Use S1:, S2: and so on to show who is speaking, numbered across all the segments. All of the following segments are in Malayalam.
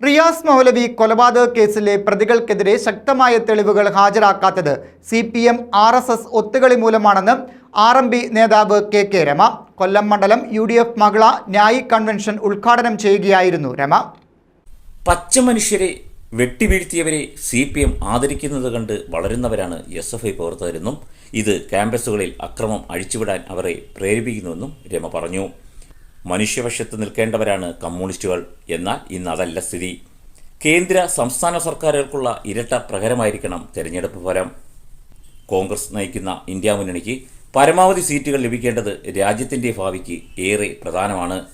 S1: റിയാസ് മൗലവി കൊലപാതക കേസിലെ പ്രതികൾക്കെതിരെ ശക്തമായ തെളിവുകൾ ഹാജരാക്കാത്തത് C P M R S S ഒത്തുകളി മൂലമാണെന്ന് ആർ എം പി നേതാവ് കെ കെ രമ കൊല്ലം മണ്ഡലം യു ഡി എഫ് മഹിള ന്യായി കൺവെൻഷൻ ഉദ്ഘാടനം ചെയ്യുകയായിരുന്നു രമ.
S2: പച്ചമനുഷ്യരെ വെട്ടിവീഴ്ത്തിയവരെ സി പി എം ആദരിക്കുന്നത് കണ്ട് വളരുന്നവരാണ് എസ് എഫ് ഐ പ്രവർത്തകരെന്നും ഇത് ക്യാമ്പസുകളിൽ അക്രമം അഴിച്ചുവിടാൻ അവരെ പ്രേരിപ്പിക്കുന്നുവെന്നും രമ പറഞ്ഞു. മനുഷ്യവശത്ത് നിൽക്കേണ്ടവരാണ് കമ്മ്യൂണിസ്റ്റുകൾ എന്നാൽ ഇന്ന് അതല്ല സ്ഥിതി. കേന്ദ്ര സംസ്ഥാന സർക്കാരുകൾക്കുള്ള ഇരട്ട പ്രഹരമായിരിക്കണം തെരഞ്ഞെടുപ്പ് ഫലം. കോൺഗ്രസ് നയിക്കുന്ന ഇന്ത്യ മുന്നണിക്ക് പരമാവധി സീറ്റുകൾ ലഭിക്കേണ്ടത് രാജ്യത്തിന്റെ ഭാവിക്ക് ഏറെ പ്രധാനമാണ്.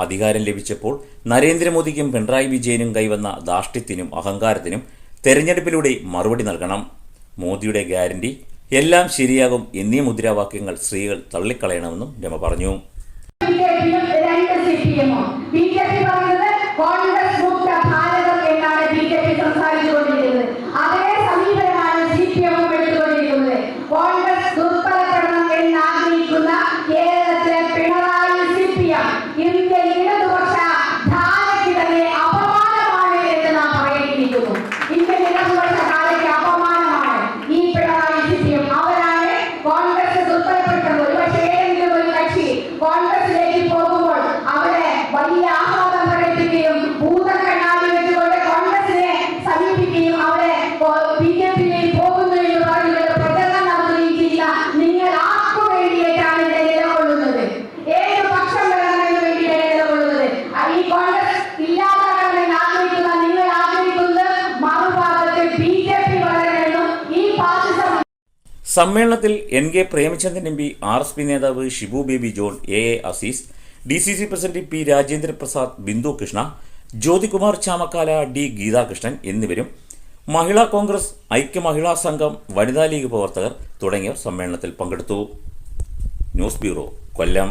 S2: അധികാരം ലഭിച്ചപ്പോൾ നരേന്ദ്രമോദിക്കും പിണറായി വിജയനും കൈവന്ന ധാർഷ്ട്യത്തിനും അഹങ്കാരത്തിനും തെരഞ്ഞെടുപ്പിലൂടെ മറുപടി നൽകണം. മോദിയുടെ ഗ്യാരണ്ടി എല്ലാം ശരിയാകും എന്നീ മുദ്രാവാക്യങ്ങൾ സ്ത്രീകൾ തള്ളിക്കളയണമെന്നും രമ പറഞ്ഞു.
S3: ముఖ్యమా
S2: സമ്മേളനത്തിൽ N K Premachandran M P R S P നേതാവ് Shibu Baby John A A Azeez D C C president P Rajendra Prasad Bindu Krishna Jyothikumar Chamakkala D Geethakrishnan എന്നിവരും മഹിളാ കോൺഗ്രസ് ഐക്യ മഹിളാ സംഘം വനിതാ ലീഗ് പ്രവർത്തകർ തുടങ്ങിയവർ സമ്മേളനത്തിൽ പങ്കെടുത്തു. News bureau Kollam.